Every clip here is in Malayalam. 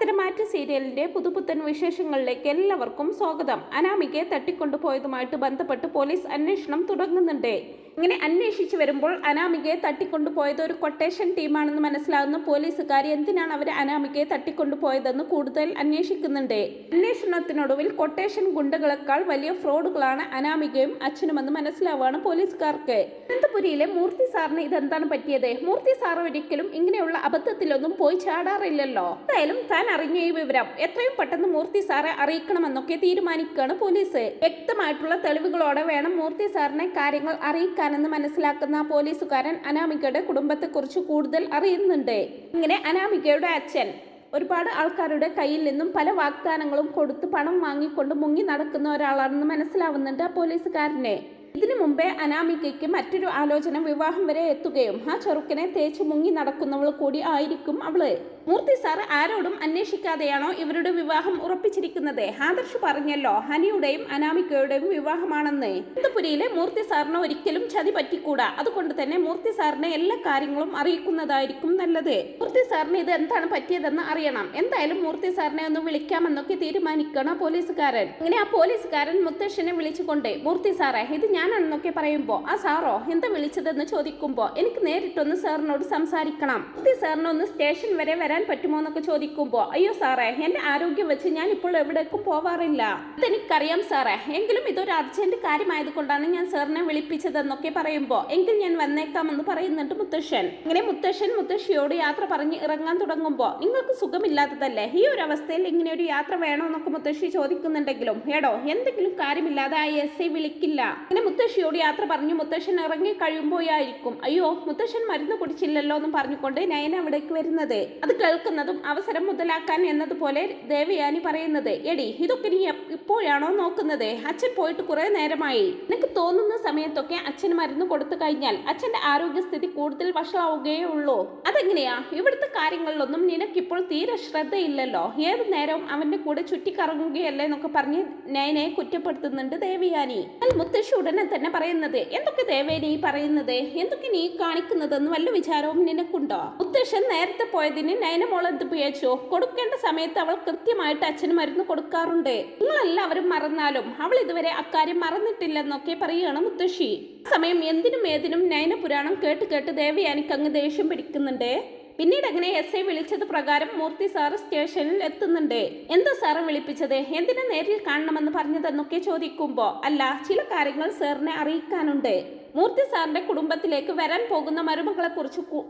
പത്തരമാറ്റ് സീരിയലിന്റെ പുതുപുത്തൻ വിശേഷങ്ങളിലേക്ക് എല്ലാവർക്കും സ്വാഗതം. അനാമികയെ തട്ടിക്കൊണ്ടുപോയതുമായിട്ട് ബന്ധപ്പെട്ട് പോലീസ് അന്വേഷണം തുടങ്ങുന്നുണ്ട്. ഇങ്ങനെ അന്വേഷിച്ചു വരുമ്പോൾ അനാമികയെ തട്ടിക്കൊണ്ടുപോയത് ഒരു കൊട്ടേഷൻ ടീമാണെന്ന് മനസ്സിലാകുന്ന പോലീസുകാർ എന്തിനാണ് അവർ അനാമികയെ തട്ടിക്കൊണ്ടുപോയതെന്ന് കൂടുതൽ അന്വേഷിക്കുന്നുണ്ട്. അന്വേഷണത്തിനൊടുവിൽ കൊട്ടേഷൻ ഗുണ്ടകളെക്കാൾ വലിയ ഫ്രോഡുകളാണ് അനാമികയും അച്ഛനുമെന്ന് മനസ്സിലാവുകയാണ് പോലീസുകാർക്ക്. അനന്തപുരിയിലെ മൂർത്തി സാറിന് ഇതെന്താണ് പറ്റിയത്? മൂർത്തി സാർ ഒരിക്കലും ഇങ്ങനെയുള്ള അബദ്ധത്തിലൊന്നും പോയി ചാടാറില്ലല്ലോ. എന്തായാലും താൻ അറിഞ്ഞ ഈ വിവരം. എത്രയും പെട്ടെന്ന് മൂർത്തി സാറെ അറിയിക്കണമെന്നൊക്കെ തീരുമാനിക്കുകയാണ് പോലീസ്. വ്യക്തമായിട്ടുള്ള തെളിവുകളോടെ വേണം മൂർത്തി സാറിനെ കാര്യങ്ങൾ അറിയിക്കാനെന്ന് മനസ്സിലാക്കുന്ന പോലീസുകാരൻ അനാമികയുടെ കുടുംബത്തെക്കുറിച്ച് കൂടുതൽ അറിയുന്നുണ്ട്. ഇങ്ങനെ അനാമികയുടെ അച്ഛൻ ഒരുപാട് ആൾക്കാരുടെ കയ്യിൽ നിന്നും പല വാഗ്ദാനങ്ങളും കൊടുത്ത് പണം വാങ്ങിക്കൊണ്ട് മുങ്ങി നടക്കുന്ന ഒരാളാണെന്ന് മനസ്സിലാവുന്നുണ്ട് ആ പോലീസുകാരനെ. ഇതിനു മുമ്പേ അനാമികയ്ക്ക് മറ്റൊരു ആലോചന വിവാഹം വരെ എത്തുകയും ആ ചെറുക്കനെ തേച്ച് മുങ്ങി നടക്കുന്നവൾ കൂടി ആയിരിക്കും അവൾ. മൂർത്തി സാർ ആരോടും അന്വേഷിക്കാതെയാണോ ഇവരുടെ വിവാഹം ഉറപ്പിച്ചിരിക്കുന്നത്? ആദർശ് പറഞ്ഞല്ലോ ഹനിയുടെയും അനാമികയുടെയും വിവാഹമാണെന്ന്. അനന്തപുരിയിലെ മൂർത്തി സാറിന് ഒരിക്കലും ചതി പറ്റിക്കൂടാ. അതുകൊണ്ട് തന്നെ മൂർത്തി സാറിനെ എല്ലാ കാര്യങ്ങളും അറിയിക്കുന്നതായിരിക്കും നല്ലത്. മൂർത്തി സാറിന് ഇത് എന്താണ് പറ്റിയതെന്ന് അറിയണം. എന്തായാലും മൂർത്തി സാറിനെ ഒന്ന് വിളിക്കാമെന്നൊക്കെ തീരുമാനിക്കണം പോലീസുകാരൻ. അങ്ങനെ ആ പോലീസുകാരൻ മുത്തശ്ശനെ വിളിച്ചുകൊണ്ട് മൂർത്തി സാറേ ഇത് ഞാനാണെന്നൊക്കെ പറയുമ്പോ ആ സാറോ എന്താ വിളിച്ചതെന്ന് ചോദിക്കുമ്പോ എനിക്ക് നേരിട്ടൊന്ന് സാറിനോട് സംസാരിക്കണം. മൂർത്തി സാറിനൊന്ന് സ്റ്റേഷൻ വരെ വരാൻ പറ്റുമോ എന്നൊക്കെ ചോദിക്കുമ്പോ അയ്യോ സാറേ എന്റെ ആരോഗ്യം വെച്ച് ഞാൻ ഇപ്പോൾ എവിടേക്കും പോവാറില്ല. അതെനിക്കറിയാം സാറേ. എങ്കിലും ഇതൊരു അർജന്റ് കാര്യമായതുകൊണ്ടാണ് ഞാൻ സാറിനെ വിളിപ്പിച്ചതെന്നൊക്കെ പറയുമ്പോൾ എങ്കിൽ ഞാൻ വന്നേക്കാമെന്ന് പറയുന്നുണ്ട് മുത്തശ്ശൻ. അങ്ങനെ മുത്തശ്ശൻ മുത്തശ്ശിയോട് യാത്ര പറഞ്ഞ് ഇറങ്ങാൻ തുടങ്ങുമ്പോൾ നിങ്ങൾക്ക് സുഖമില്ലാത്തതല്ലേ? ഈ ഒരു അവസ്ഥയിൽ ഇങ്ങനെ ഒരു യാത്ര വേണോ എന്നൊക്കെ മുത്തശ്ശി ചോദിക്കുന്നുണ്ടെങ്കിലും ഏടോ എന്തെങ്കിലും കാര്യമില്ലാതെ ആ എസ് ഐ വിളിക്കില്ല. അങ്ങനെ മുത്തശ്ശിയോട് യാത്ര പറഞ്ഞു മുത്തശ്ശൻ ഇറങ്ങി കഴിയുമ്പോഴായിരിക്കും അയ്യോ മുത്തശ്ശൻ മരുന്ന് കുടിച്ചില്ലല്ലോ എന്ന് പറഞ്ഞുകൊണ്ട് നയന അവിടേക്ക് വരുന്നത്. അത് കേൾക്കുന്നതും അവസരം മുതലാക്കാൻ എന്നതുപോലെ ദേവയാനി പറയുന്നത് എടി ഇതൊക്കെ നീ ഇപ്പോഴാണോ നോക്കുന്നത്? അച്ഛൻ പോയിട്ട് കുറെ നേരമായി. നിനക്ക് തോന്നുന്ന സമയത്തൊക്കെ അച്ഛൻ മരുന്ന് കൊടുത്തു കഴിഞ്ഞാൽ അച്ഛന്റെ ആരോഗ്യസ്ഥിതി കൂടുതൽ വഷളാവുകയേ ഉള്ളൂ അതെങ്ങനെയാ? ഇവിടുത്തെ കാര്യങ്ങളിലൊന്നും നിനക്കിപ്പോൾ തീരെ ശ്രദ്ധയില്ലല്ലോ. ഏത് നേരവും അവന്റെ കൂടെ ചുറ്റിക്കറങ്ങുകയല്ലേ എന്നൊക്കെ പറഞ്ഞ് നയനെ കുറ്റപ്പെടുത്തുന്നുണ്ട് ദേവയാനി. എന്നാൽ മുത്തശ്ശി ഉടനെ തന്നെ പറയുന്നത് എന്തൊക്കെ ദേവേനി പറയുന്നത്? എന്തൊക്കെ നീ കാണിക്കുന്നതെന്ന് വല്ല വിചാരവും നിനക്കുണ്ടോ? മുത്തശ്ശൻ നേരത്തെ പോയതിന് നയനമോൾ എന്ത് പിഴച്ചോ കൊടുക്കേണ്ട സമയത്ത് അവൾ കൃത്യമായിട്ട് അച്ഛന് മരുന്ന് കൊടുക്കാറുണ്ട്. നിങ്ങളെല്ലാവരും മറന്നാലും അവൾ ഇതുവരെ അക്കാര്യം മറന്നിട്ടില്ലെന്നൊക്കെ പറയുകയാണ് മുത്തശ്ശി. സമയം എന്തിനും ഏതിനും നയന പുരാണം കേട്ട് കേട്ട് ദേവയാനിക്ക് അങ്ങ് ദേഷ്യം പിടിക്കുന്നുണ്ട്. പിന്നീട് അങ്ങനെ എസ് ഐ വിളിച്ചത് പ്രകാരം മൂർത്തി സാറ് സ്റ്റേഷനിൽ എത്തുന്നുണ്ട്. എന്താ സാറ് വിളിപ്പിച്ചത്? എന്തിനാ നേരിൽ കാണണമെന്ന് പറഞ്ഞതെന്നൊക്കെ ചോദിക്കുമ്പോ അല്ല ചില കാര്യങ്ങൾ സാറിനെ അറിയിക്കാനുണ്ട്. മൂർത്തി സാറിന്റെ കുടുംബത്തിലേക്ക് വരാൻ പോകുന്ന മരുമകളെ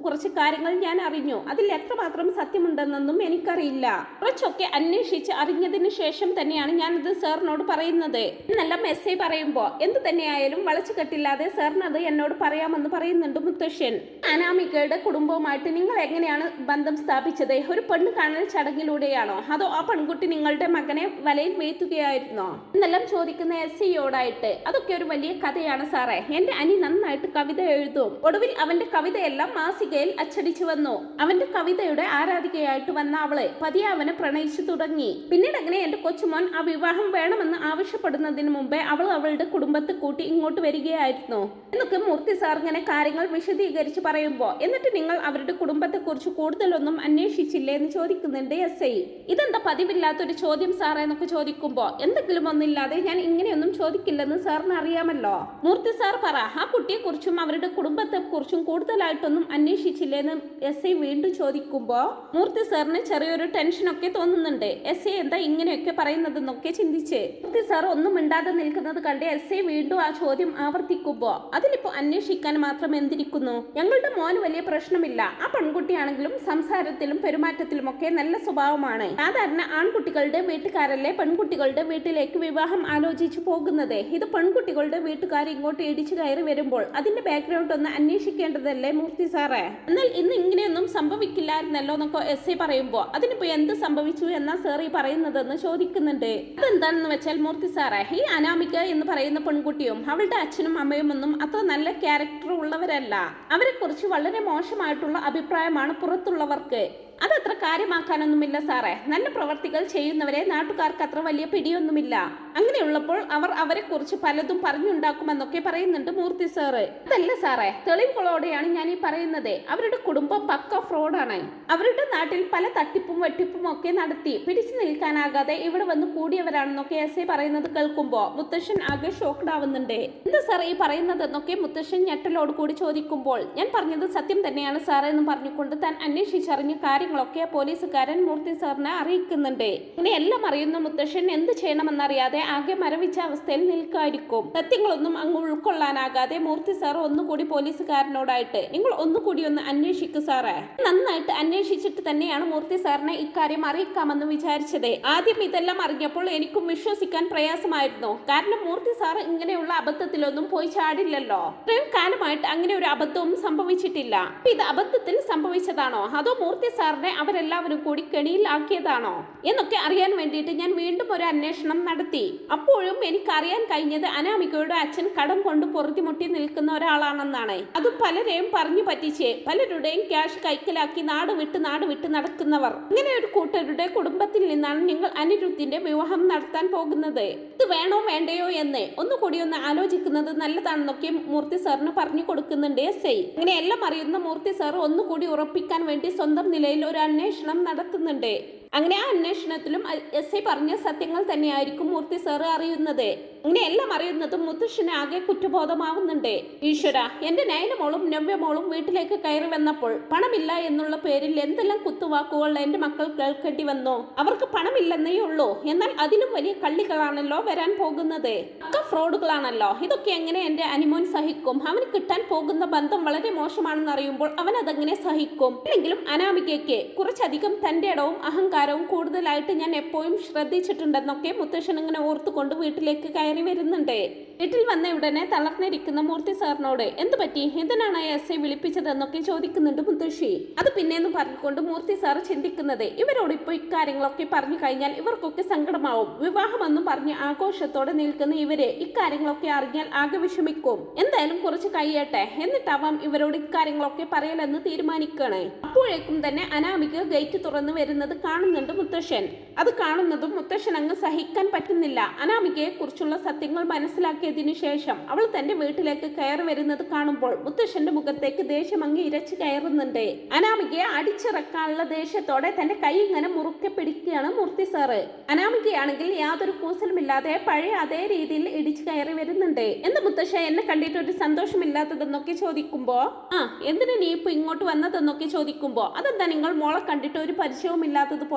കുറിച്ച് കാര്യങ്ങൾ ഞാൻ അറിഞ്ഞു. അതിൽ എത്രമാത്രം സത്യമുണ്ടെന്നൊന്നും എനിക്കറിയില്ല. കുറച്ചൊക്കെ അന്വേഷിച്ച് അറിഞ്ഞതിന് ശേഷം തന്നെയാണ് ഞാനത് സാറിനോട് പറയുന്നത്. നല്ല മെസ്സേജ് പറയുമ്പോൾ പറയുമ്പോ എന്ത് തന്നെയായാലും വളച്ചു കെട്ടില്ലാതെ സാറിനത് എന്നോട് പറയാമെന്ന് പറയുന്നുണ്ട് മുത്തശ്ശൻ. അനാമികയുടെ കുടുംബവുമായിട്ട് നിങ്ങൾ എങ്ങനെയാണ് ബന്ധം സ്ഥാപിച്ചത്? ഒരു പെണ്ണ് കാണൽ ചടങ്ങിലൂടെയാണോ? അതോ ആ പെൺകുട്ടി നിങ്ങളുടെ മകനെ വലയിൽ വീഴ്ത്തുകയായിരുന്നോ? എന്നെല്ലാം ചോദിക്കുന്ന എസ് സിയോടായിട്ട് അതൊക്കെ ഒരു വലിയ കഥയാണ് സാറേ. എന്റെ അനി നന്നായിട്ട് കവിത എഴുതും. ഒടുവിൽ അവന്റെ കവിതയെല്ലാം മാസികയിൽ അച്ചടിച്ചു വന്നു. അവന്റെ കവിതയുടെ ആരാധികയായിട്ട് വന്ന അവളെ പതിയെ അവനെ പ്രണയിച്ചു തുടങ്ങി. പിന്നീട് അങ്ങനെ എന്റെ കൊച്ചുമോൻ ആ വിവാഹം വേണമെന്ന് ആവശ്യപ്പെടുന്നതിന് മുമ്പേ അവൾ അവളുടെ കുടുംബത്തെ കൂട്ടി ഇങ്ങോട്ട് വരികയായിരുന്നു. എന്നൊക്കെ മൂർത്തി സാർ ഇങ്ങനെ കാര്യങ്ങൾ വിശദീകരിച്ച് പറയുമ്പോ എന്നിട്ട് നിങ്ങൾ അവരുടെ കുടുംബത്തെക്കുറിച്ച് കൂടുതലൊന്നും അന്വേഷിച്ചില്ലേ? എന്ന് ചോദിക്കുന്നുണ്ട് എസ് ഐ. ഇതെന്താ പതിവില്ലാത്തൊരു ചോദ്യം സാറേ? എന്നൊക്കെ ചോദിക്കുമ്പോ എന്തെങ്കിലും ഒന്നില്ലാതെ ഞാൻ ഇങ്ങനെയൊന്നും ചോദിക്കില്ലെന്ന് സാറിന് അറിയാമല്ലോ. മൂർത്തി സാർ പറ ആ കുട്ടിയെക്കുറിച്ചും അവരുടെ കുടുംബത്തെക്കുറിച്ചും കൂടുതലായിട്ടൊന്നും അന്വേഷിച്ചില്ലേന്ന് എസ് ഐ വീണ്ടും ചോദിക്കുമ്പോൾ മൂർത്തി സാറിന് ചെറിയൊരു ടെൻഷനൊക്കെ തോന്നുന്നുണ്ട്. എസ് ഐ എന്താ ഇങ്ങനെയൊക്കെ പറയുന്നതെന്നൊക്കെ ചിന്തിച്ച് മൂർത്തി സാർ ഒന്നും മിണ്ടാതെ നിൽക്കുന്നത് കണ്ട് എസ് ഐ വീണ്ടും ആ ചോദ്യം ആവർത്തിക്കുമ്പോൾ അതിലിപ്പോ അന്വേഷിക്കാൻ മാത്രം എന്തിരിക്കുന്നു? ഞങ്ങളുടെ മോന് വലിയ പ്രശ്നമില്ല. ആ പെൺകുട്ടിയാണെങ്കിലും സംസാരത്തിലും പെരുമാറ്റത്തിലും ഒക്കെ നല്ല സ്വഭാവമാണ്. സാധാരണ ആൺകുട്ടികളുടെ വീട്ടുകാരല്ലേ പെൺകുട്ടികളുടെ വീട്ടിലേക്ക് വിവാഹം ആലോചിച്ചു പോകുന്നത്? ഇത് പെൺകുട്ടികളുടെ വീട്ടുകാർ ഇങ്ങോട്ട് ഇടിച്ചു കയറി വരുമ്പോൾ അതിന്റെ ബാക്ക്ഗ്രൗണ്ട് ഒന്ന് അന്വേഷിക്കേണ്ടതല്ലേ മൂർത്തി സാറേ? എന്നാൽ ഇന്ന് ഇങ്ങനെയൊന്നും സംഭവിക്കില്ലായിരുന്നല്ലോ എന്നൊക്കെ എസ് ഐ പറയുമ്പോ. അതിനിപ്പോ എന്ത് സംഭവിച്ചു എന്നാ സാർ ഈ പറയുന്നതെന്ന് ചോദിക്കുന്നുണ്ട്. അതെന്താണെന്ന് വെച്ചാൽ മൂർത്തി സാറേ ഈ അനാമിക എന്ന് പറയുന്ന പെൺകുട്ടിയും അവളുടെ അച്ഛനും അമ്മയും ഒന്നും അത്ര നല്ല ക്യാരക്ടർ ഉള്ളവരല്ല. അവരെ കുറിച്ച് വളരെ മോശമായിട്ടുള്ള അഭിപ്രായമാണ് പുറത്തുള്ളവർക്ക്. അതത്ര കാര്യമാക്കാനൊന്നുമില്ല സാറേ. നല്ല പ്രവർത്തികൾ ചെയ്യുന്നവരെ നാട്ടുകാർക്ക് അത്ര വലിയ പിടിയൊന്നുമില്ല. അങ്ങനെയുള്ളപ്പോൾ അവർ അവരെ കുറിച്ച് പലതും പറഞ്ഞുണ്ടാക്കുമെന്നൊക്കെ പറയുന്നുണ്ട് മൂർത്തി സാറ്. അതല്ല സാറേ തെളിവുകളോടെയാണ് ഞാൻ ഈ പറയുന്നത്. അവരുടെ കുടുംബം പക്ക ഫ്രോഡാണ്. അവരുടെ നാട്ടിൽ പല തട്ടിപ്പും വെട്ടിപ്പും ഒക്കെ നടത്തി പിടിച്ചു നിൽക്കാനാകാതെ ഇവിടെ വന്ന് കൂടിയവരാണെന്നൊക്കെ എസ് ഐ പറയുന്നത് കേൾക്കുമ്പോ മുത്തശ്ശൻ ആകെ ഷോക്ക്ഡ് ആവുന്നുണ്ട്. എന്താ സാർ ഈ പറയുന്നതെന്നൊക്കെ മുത്തശ്ശൻ ഞെട്ടലോട് കൂടി ചോദിക്കുമ്പോൾ ഞാൻ പറഞ്ഞത് സത്യം തന്നെയാണ് സാറേ എന്ന് പറഞ്ഞുകൊണ്ട് താൻ അന്വേഷിച്ചറിഞ്ഞ കാര്യങ്ങളൊക്കെ പോലീസുകാരൻ മൂർത്തി സാറിനെ അറിയിക്കുന്നുണ്ട്. ഇനി എല്ലാം അറിയുന്ന മുത്തശ്ശൻ എന്ത് ചെയ്യണമെന്നറിയാതെ ആകെ മരവിച്ച അവസ്ഥയിൽ നിൽക്കായിരിക്കും. സത്യങ്ങളൊന്നും അങ്ങ് ഉൾക്കൊള്ളാനാകാതെ മൂർത്തി സാർ ഒന്നുകൂടി പോലീസുകാരനോടായിട്ട് നിങ്ങൾ ഒന്നുകൂടി ഒന്ന് അന്വേഷിക്കൂ സാറേ. നന്നായിട്ട് അന്വേഷിച്ചിട്ട് തന്നെയാണ് മൂർത്തി സാറിനെ ഇക്കാര്യം അറിയിക്കാമെന്ന് വിചാരിച്ചത്. ആദ്യം ഇതെല്ലാം അറിഞ്ഞപ്പോൾ എനിക്കും വിശ്വസിക്കാൻ പ്രയാസമായിരുന്നു. കാരണം മൂർത്തി സാർ ഇങ്ങനെയുള്ള അബദ്ധത്തിലൊന്നും പോയി ചാടില്ലല്ലോ. ഇത്രയും കാലമായിട്ട് അങ്ങനെ ഒരു അബദ്ധവും സംഭവിച്ചിട്ടില്ല. ഇത് അബദ്ധത്തിൽ സംഭവിച്ചതാണോ? അതോ മൂർത്തി സാറിനെ അവരെല്ലാവരും കൂടി കെണിയിൽ ആക്കിയതാണോ എന്നൊക്കെ അറിയാൻ വേണ്ടിയിട്ട് ഞാൻ വീണ്ടും ഒരു അന്വേഷണം നടത്തി. അപ്പോഴും എനിക്ക് അറിയാൻ കഴിഞ്ഞത് അനാമികയുടെ അച്ഛൻ കടം കൊണ്ട് പൊറുതിമുട്ടി നിൽക്കുന്ന ഒരാളാണെന്നാണ്. അത് പലരെയും പറഞ്ഞു പറ്റിച്ച്. പലരുടെയും ക്യാഷ് കൈക്കലാക്കി നാട് വിട്ട് നാട് വിട്ട് നടക്കുന്നവർ. ഇങ്ങനെ ഒരു കൂട്ടരുടെ കുടുംബത്തിൽ നിന്നാണ് നിങ്ങൾ അനിരുദ്ധിന്റെ വിവാഹം നടത്താൻ പോകുന്നത്. ഇത് വേണോ വേണ്ടയോ എന്ന് ഒന്നുകൂടി ഒന്ന് ആലോചിക്കുന്നത് നല്ലതാണെന്നൊക്കെ മൂർത്തി സാറിന് പറഞ്ഞു കൊടുക്കുന്നുണ്ട്. S I. ഇങ്ങനെ എല്ലാം അറിയുന്ന മൂർത്തി സാർ ഒന്നുകൂടി ഉറപ്പിക്കാൻ വേണ്ടി സ്വന്തം നിലയിൽ ഒരു അന്വേഷണം നടത്തുന്നുണ്ട് അങ്ങനെ ആ അന്വേഷണത്തിലും എസ് ഐ പറഞ്ഞ സത്യങ്ങൾ തന്നെയായിരിക്കും മൂർത്തി സാറ് അറിയുന്നത്. അങ്ങനെ എല്ലാം അറിയുന്നതും മുത്തശ്ശന് ആകെ കുറ്റബോധമാവുന്നുണ്ട്. ഈശ്വര എന്റെ നയനമോളും നവ്യമോളും വീട്ടിലേക്ക് കയറി വന്നപ്പോൾ പണമില്ല എന്നുള്ള പേരിൽ എന്തെല്ലാം കുത്തുവാക്കുകൾ എന്റെ മക്കൾ കേൾക്കേണ്ടി വന്നു. അവർക്ക് പണമില്ലെന്നേ ഉള്ളൂ. എന്നാൽ അതിലും വലിയ കള്ളികളാണല്ലോ വരാൻ പോകുന്നത്. അക്ക ഫ്രോഡുകളാണല്ലോ. ഇതൊക്കെ എങ്ങനെ എന്റെ അനിമോൻ സഹിക്കും? അവന് കിട്ടാൻ പോകുന്ന ബന്ധം വളരെ മോശമാണെന്ന് അറിയുമ്പോൾ അവൻ അതെങ്ങനെ സഹിക്കും. അല്ലെങ്കിലും അനാമികയ്ക്ക് കുറച്ചധികം തന്റെ ഇടവും അഹങ്കാരവും കൂടുതലായിട്ട് ഞാൻ എപ്പോഴും ശ്രദ്ധിച്ചിട്ടുണ്ടെന്നൊക്കെ മുത്തശ്ശൻ ഇങ്ങനെ ഓർത്തുകൊണ്ട് വീട്ടിലേക്ക് കയറി വരുന്നുണ്ട്. വീട്ടിൽ വന്ന ഉടനെ തളർന്നിരിക്കുന്ന മൂർത്തി സാറിനോട് എന്ത് പറ്റി? എന്തിനാണ് എസ് ഐ വിളിപ്പിച്ചതെന്നൊക്കെ ചോദിക്കുന്നുണ്ട് മുത്തശ്ശി. അത് പിന്നെയെന്ന് പറഞ്ഞുകൊണ്ട് മൂർത്തി സാർ ചിന്തിക്കുന്നത് ഇവരോട് ഇപ്പോൾ ഇക്കാര്യങ്ങളൊക്കെ പറഞ്ഞു കഴിഞ്ഞാൽ ഇവർക്കൊക്കെ സങ്കടമാവും. വിവാഹമെന്നും പറഞ്ഞ് ആഘോഷത്തോടെ നിൽക്കുന്ന ഇവരെ ഇക്കാര്യങ്ങളൊക്കെ അറിഞ്ഞാൽ ആകെ വിഷമിക്കും. എന്തായാലും കുറച്ച് കഴിയട്ടെ. എന്നിട്ടാവാം ഇവരോട് ഇക്കാര്യങ്ങളൊക്കെ പറയലെന്ന് തീരുമാനിക്കണേ. അപ്പോഴേക്കും തന്നെ അനാമിക ഗേറ്റ് തുറന്നു വരുന്നത് കാണുന്നുണ്ട് മുത്തശ്ശൻ. അത് കാണുന്നതും മുത്തശ്ശൻ അങ്ങ് സഹിക്കാൻ പറ്റുന്നില്ല. അനാമികയെ കുറിച്ചുള്ള സത്യങ്ങൾ മനസ്സിലാക്കിയതിനു ശേഷം അവൾ തന്റെ വീട്ടിലേക്ക് കയറി വരുന്നത് കാണുമ്പോൾ മുത്തശ്ശന്റെ മുഖത്തേക്ക് ദേഷ്യം അങ്ങ് ഇരച്ചു കയറുന്നുണ്ട്. അനാമികയെ അടിച്ചിറക്കാനുള്ള ദേഷ്യത്തോടെ തന്റെ കൈ ഇങ്ങനെ മുറുക്കെ പിടിക്കുകയാണ് മൂർത്തി സാറ്. അനാമികയാണെങ്കിൽ യാതൊരു കൂസലുമില്ലാതെ പഴയ അതേ രീതിയിൽ ഇടിച്ചു കയറി വരുന്നുണ്ട്. എന്ത് മുത്തശ്ശ എന്നെ കണ്ടിട്ട് ഒരു സന്തോഷമില്ലാത്തതെന്നൊക്കെ ചോദിക്കുമ്പോ? ആ എന്തിനാ നീ ഇപ്പൊ ഇങ്ങോട്ട് വന്നതെന്നൊക്കെ ചോദിക്കുമ്പോ? അതെന്താ നിങ്ങൾ മോളെ കണ്ടിട്ട് ഒരു പരിചയവും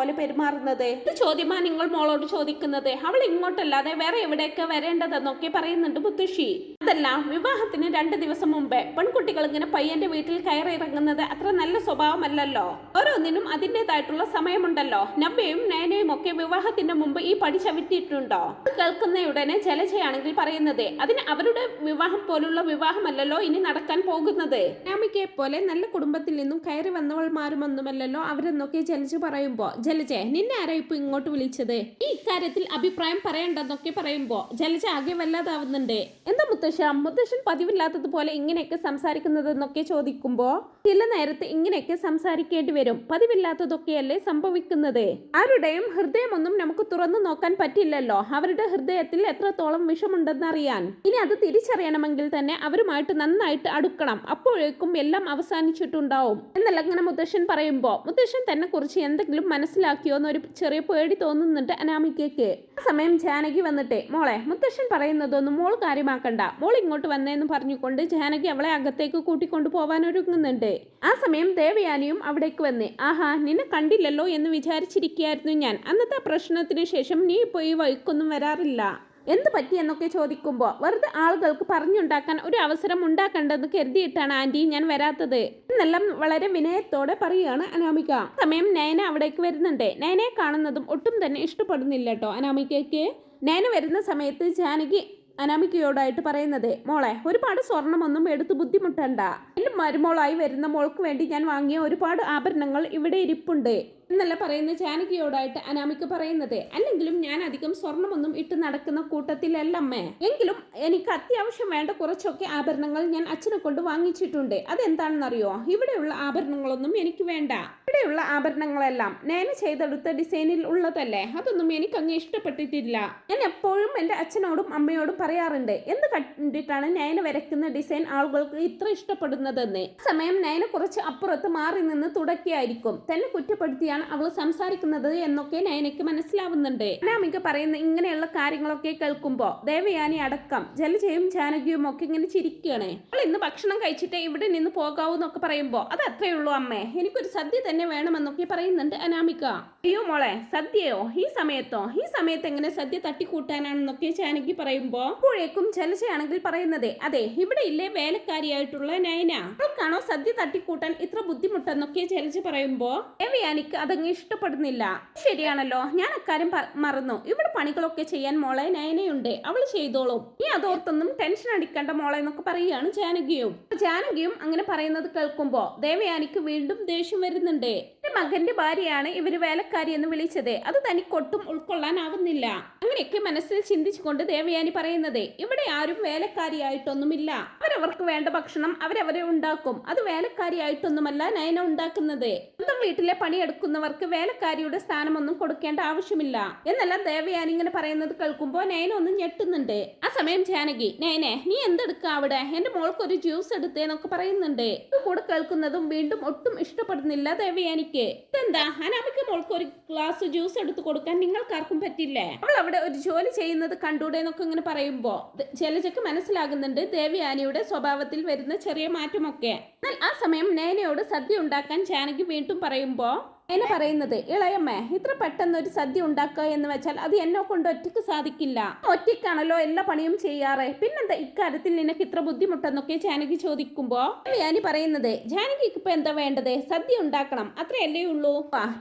ഇല്ലാത്തതുപോലെ പെരുമാറുന്നത്? ഒരു ചോദ്യമാ നിങ്ങൾ മോളോട് ചോദിക്കുന്നത്? അവൾ ഇങ്ങോട്ടല്ലാതെ വേറെ എവിടെയൊക്കെ വരേണ്ടതെന്നൊക്കെ പറയുന്നുണ്ട് മുത്തശ്ശി. അതല്ല വിവാഹത്തിന് രണ്ട് ദിവസം മുമ്പേ പെൺകുട്ടികൾ ഇങ്ങനെ പയ്യന്റെ വീട്ടിൽ കയറി ഇറങ്ങുന്നത് അത്ര നല്ല സ്വഭാവമല്ലല്ലോ. ഓരോന്നിനും അതിന്റെതായിട്ടുള്ള സമയമുണ്ടല്ലോ. നവ്യയും നയനയും ഒക്കെ വിവാഹത്തിന്റെ മുമ്പ് ഈ പടി ചവിട്ടിയിട്ടുണ്ടോ? കേൾക്കുന്നയുടനെ ജലജയാണെങ്കിൽ പറയുന്നത് അതിന് അവരുടെ വിവാഹം പോലുള്ള വിവാഹമല്ലല്ലോ ഇനി നടക്കാൻ പോകുന്നത്? രാമികയെ പോലെ നല്ല കുടുംബത്തിൽ നിന്നും കയറി വന്നവൾമാരുമൊന്നുമല്ലല്ലോ അവരെന്നൊക്കെ ജലജ പറയുമ്പോ. ജലജ നിന്നെ ആരാ ഇപ്പൊ ഇങ്ങോട്ട് വിളിച്ചത്? ഈ ഇക്കാര്യത്തിൽ അഭിപ്രായം പറയണ്ടെന്നൊക്കെ പറയുമ്പോ ജലജ ആകെ വല്ലാതാവുന്നുണ്ട്. എന്താ മുത്തശ്ശ? മുത്തശ്ശൻ പതിവില്ലാത്തതുപോലെ ഇങ്ങനെയൊക്കെ സംസാരിക്കുന്നതെന്നൊക്കെ ചോദിക്കുമ്പോ ചില നേരത്ത് ഇങ്ങനെയൊക്കെ സംസാരിക്കേണ്ടി വരും. പതിവില്ലാത്തതൊക്കെയല്ലേ സംഭവിക്കുന്നത്? ആരുടെയും ഹൃദയമൊന്നും നമുക്ക് തുറന്നു നോക്കാൻ പറ്റില്ലല്ലോ. അവരുടെ ഹൃദയത്തിൽ എത്രത്തോളം വിഷമുണ്ടെന്ന് അറിയാൻ ഇനി അത് തിരിച്ചറിയണമെങ്കിൽ തന്നെ അവരുമായിട്ട് നന്നായിട്ട് അടുക്കണം. അപ്പോഴേക്കും എല്ലാം അവസാനിച്ചിട്ടുണ്ടാവും. എന്നല്ല ഇങ്ങനെ മുത്തശ്ശൻ പറയുമ്പോ മുത്തശ്ശൻ തന്നെ കുറിച്ച് എന്തെങ്കിലും മനസ്സിലാക്കിയോ എന്നൊരു ചെറിയ പേടി തോന്നുന്നുണ്ട് അനാമികയ്ക്ക്. ആ സമയം ജാനകി വന്നിട്ട് മോളെ മുത്തശ്ശൻ പറയുന്നതൊന്നും മോൾ കാര്യമാക്കണ്ട. മോൾ ഇങ്ങോട്ട് വന്നേന്ന് പറഞ്ഞുകൊണ്ട് ജാനകി അവളെ അകത്തേക്ക് കൂട്ടിക്കൊണ്ടു പോവാൻ ഒരുങ്ങുന്നുണ്ട് ആ സമയം ദേവയാനിയും അവിടേക്ക് വന്നേ ആഹാ നിന്നെ കണ്ടില്ലല്ലോ എന്ന് വിചാരിച്ചിരിക്കുകയായിരുന്നു ഞാൻ. അന്നത്തെ പ്രശ്നത്തിന് ശേഷം നീ ഈ വഴിക്കൊന്നും വരാറില്ല. എന്ത് പറ്റി എന്നൊക്കെ ചോദിക്കുമ്പോൾ വെറുതെ ആളുകൾക്ക് പറഞ്ഞുണ്ടാക്കാൻ ഒരു അവസരം ഉണ്ടാക്കേണ്ടെന്ന് കരുതിയിട്ടാണ് ആന്റി ഞാൻ വരാത്തത്. എന്നെല്ലാം വളരെ വിനയത്തോടെ പറയുകയാണ് അനാമിക. സമയം നയന അവിടേക്ക് വരുന്നുണ്ട്. നയനെ കാണുന്നതും ഒട്ടും തന്നെ ഇഷ്ടപ്പെടുന്നില്ല കേട്ടോ അനാമികയ്ക്ക്. നയന വരുന്ന സമയത്ത് ജാനകി അനാമികയോടായിട്ട് പറയുന്നത് മോളെ ഒരുപാട് സ്വർണമൊന്നും എടുത്ത് ബുദ്ധിമുട്ടണ്ട. എന്റെ മരുമോളായി വരുന്ന മോൾക്ക് വേണ്ടി ഞാൻ വാങ്ങിയ ഒരുപാട് ആഭരണങ്ങൾ ഇവിടെ ഇരിപ്പുണ്ട്. എന്നല്ല പറയുന്ന ജാനകിയോടായിട്ട് അനാമിക്ക് പറയുന്നത്. അല്ലെങ്കിലും ഞാൻ അധികം സ്വർണമൊന്നും ഇട്ട് നടക്കുന്ന കൂട്ടത്തിലല്ല അമ്മേ എങ്കിലും എനിക്ക് അത്യാവശ്യം വേണ്ട കുറച്ചൊക്കെ ആഭരണങ്ങൾ ഞാൻ അച്ഛനെ കൊണ്ട് വാങ്ങിച്ചിട്ടുണ്ട്. അതെന്താണെന്നറിയോ? ഇവിടെയുള്ള ആഭരണങ്ങളൊന്നും എനിക്ക് വേണ്ട. ഇവിടെയുള്ള ആഭരണങ്ങളെല്ലാം നേന ചെയ്തെടുത്ത ഡിസൈനിൽ ഉള്ളതല്ലേ? അതൊന്നും എനിക്ക് അങ്ങ് ഇഷ്ടപ്പെട്ടിട്ടില്ല. ഞാൻ എപ്പോഴും എന്റെ അച്ഛനോടും അമ്മയോടും പറയാറുണ്ട്. എന്ത് കണ്ടിട്ടാണ് നയന വരയ്ക്കുന്ന ഡിസൈൻ ആളുകൾക്ക് ഇത്ര ഇഷ്ടപ്പെടുന്നതെന്ന്? സമയം നയന കുറച്ച് അപ്പുറത്ത് മാറി നിന്ന് തുടക്കിയായിരിക്കും. തന്നെ കുറ്റപ്പെടുത്തിയാണ് അവൾ സംസാരിക്കുന്നത് എന്നൊക്കെ നയനയ്ക്ക് മനസ്സിലാവുന്നുണ്ട്. അനാമിക പറയുന്ന ഇങ്ങനെയുള്ള കാര്യങ്ങളൊക്കെ കേൾക്കുമ്പോൾ ദേവയാനി അടക്കം ജലജയും ജാനകിയും ഒക്കെ ഇങ്ങനെ ചിരിക്കുകയാണ് അവൾ ഇന്ന് ഭക്ഷണം കഴിച്ചിട്ട് ഇവിടെ നിന്ന് പോകാവൂ എന്നൊക്കെ പറയുമ്പോൾ അത് അത്രേ ഉള്ളൂ അമ്മേ എനിക്കൊരു സദ്യ തന്നെ വേണമെന്നൊക്കെ പറയുന്നുണ്ട് അനാമിക. അയ്യോ മോളെ സദ്യയോ? ഈ സമയത്തോ? ഈ സമയത്ത് എങ്ങനെ സദ്യ തട്ടിക്കൂട്ടാനാണെന്നൊക്കെ ജാനകി പറയുമ്പോൾ അപ്പോഴേക്കും ജലജയാണെങ്കിൽ പറയുന്നത് അതെ ഇവിടെ ഇല്ലേ വേലക്കാരിയായിട്ടുള്ള നയന? അവൾക്കാണോ സദ്യ തട്ടിക്കൂട്ടാൻ ഇത്ര ബുദ്ധിമുട്ടെന്നൊക്കെ ജലജ പറയുമ്പോ ദേവയാനിക്ക് അതങ്ങ് ഇഷ്ടപ്പെടുന്നില്ല. ശരിയാണല്ലോ. ഞാൻ അക്കാര്യം മറന്നു. ഇവിടെ പണികളൊക്കെ ചെയ്യാൻ മോളെ നയനയുണ്ട്. അവൾ ചെയ്തോളും. നീ അതോർത്തൊന്നും ടെൻഷൻ അടിക്കേണ്ട മോളെ എന്നൊക്കെ പറയുകയാണ് ജാനകിയും. ജാനകിയും അങ്ങനെ പറയുന്നത് കേൾക്കുമ്പോ ദേവയാനിക്ക് വീണ്ടും ദേഷ്യം വരുന്നുണ്ട്. മകന്റെ ഭാര്യയാണ് ഇവർ വേലക്കാരി എന്ന് വിളിച്ചത്. അത് തനിക്കൊട്ടും ഉൾക്കൊള്ളാനാവുന്നില്ല. അങ്ങനെയൊക്കെ മനസ്സിൽ ചിന്തിച്ചുകൊണ്ട് ദേവയാനി പറയുന്നത് ഇവിടെ ആരും വേലക്കാരിയായിട്ടൊന്നുമില്ല. അവരവർക്ക് വേണ്ട ഭക്ഷണം അവരവരെ ഉണ്ടാക്കും. അത് വേലക്കാരിയായിട്ടൊന്നുമല്ല നയന ഉണ്ടാക്കുന്നത്. സ്വന്തം വീട്ടിലെ പണിയെടുക്കുന്നവർക്ക് വേലക്കാരിയുടെ സ്ഥാനമൊന്നും കൊടുക്കേണ്ട ആവശ്യമില്ല. എന്നല്ല ദേവയാനി ഇങ്ങനെ പറയുന്നത് കേൾക്കുമ്പോൾ നയന ഒന്ന് ഞെട്ടുന്നുണ്ട്. ആ സമയം ജാനകി നയനെ നീ എന്തെടുക്ക അവിടെ? എന്റെ മോൾക്ക് ഒരു ജ്യൂസ് എടുത്തേന്നൊക്കെ പറയുന്നുണ്ട്. ഇത് കൂടെ കേൾക്കുന്നതും വീണ്ടും ഒട്ടും ഇഷ്ടപ്പെടുന്നില്ല ദേവയാനിക്ക്. ഇതെന്താ? അനാമിക്ക് മോൾക്ക് ഒരു ഗ്ലാസ് ജ്യൂസ് എടുത്ത് കൊടുക്കാൻ നിങ്ങൾക്കാർക്കും പറ്റില്ലേ? അവൾ അവിടെ ഒരു ജോലി ചെയ്യുന്നത് കണ്ടൂടെ എന്നൊക്കെ ഇങ്ങനെ പറയുമ്പോ ദ- ജലജക്ക് മനസ്സിലാകുന്നുണ്ട് ദേവയാനിയുടെ സ്വഭാവത്തിൽ വരുന്ന ചെറിയ മാറ്റമൊക്കെ. എന്നാൽ ആ സമയം നേനയോട് സദ്യ ഉണ്ടാക്കാൻ ജാനകി വീണ്ടും പറയുമ്പോ നേന പറയുന്നത് ഇളയമ്മേ ഇത്ര പെട്ടെന്ന് ഒരു സദ്യ ഉണ്ടാക്കുക എന്ന് വെച്ചാൽ അത് എന്നെ കൊണ്ട് ഒറ്റയ്ക്ക് സാധിക്കില്ല. ഒറ്റയ്ക്കാണല്ലോ എല്ലാ പണിയും ചെയ്യാറ്. പിന്നെന്താ ഇക്കാര്യത്തിൽ നിനക്ക് ഇത്ര ബുദ്ധിമുട്ടെന്നൊക്കെ ജാനകി ചോദിക്കുമ്പോ ഞാനി പറയുന്നത് ജാനകിക്ക് ഇപ്പൊ എന്താ വേണ്ടത്? സദ്യ ഉണ്ടാക്കണം. അത്രയല്ലേ ഉള്ളൂ.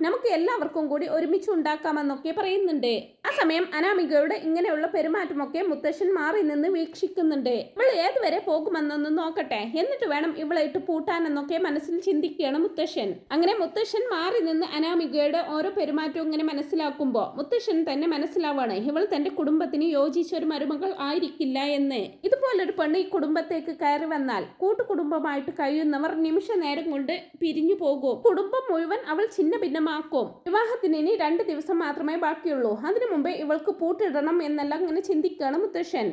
നമുക്ക് എല്ലാവർക്കും കൂടി ഒരുമിച്ച് ഉണ്ടാക്കാമെന്നൊക്കെ പറയുന്നുണ്ട്. ആ സമയം അനാമികയുടെ ഇങ്ങനെയുള്ള പെരുമാറ്റമൊക്കെ മുത്തശ്ശൻ മാറി നിന്ന് വീക്ഷിക്കുന്നുണ്ട്. ഇവൾ ഏതുവരെ പോകുമെന്നൊന്ന് നോക്കട്ടെ. എന്നിട്ട് വേണം ഇവളെ ഇട്ട് പൂട്ടാനെന്നൊക്കെ മനസ്സിൽ ചിന്തിക്കുകയാണ് മുത്തശ്ശൻ. അങ്ങനെ മുത്തശ്ശൻ മാറി അനാമികയുടെ ഓരോ പെരുമാറ്റവും ഇങ്ങനെ മനസ്സിലാക്കുമ്പോൾ മുത്തശ്ശൻ തന്നെ മനസ്സിലാവാണ് ഇവൾ തന്റെ കുടുംബത്തിന് യോജിച്ച ഒരു മരുമകൾ ആയിരിക്കില്ല എന്ന്. ഇതുപോലൊരു പെണ്ണ് ഈ കുടുംബത്തേക്ക് കയറി വന്നാൽ കൂട്ടുകുടുംബമായിട്ട് കഴിയുന്നവർ നിമിഷ നേരം കൊണ്ട് പിരിഞ്ഞു പോകും. കുടുംബം മുഴുവൻ അവൾ ചിന്ന ഭിന്നമാക്കും വിവാഹത്തിന് ഇനി രണ്ട് ദിവസം മാത്രമേ ബാക്കിയുള്ളൂ. അതിനു മുമ്പേ ഇവൾക്ക് പൂട്ടിടണം എന്നെല്ലാം ഇങ്ങനെ ചിന്തിക്കുകയാണ് മുത്തശ്ശൻ.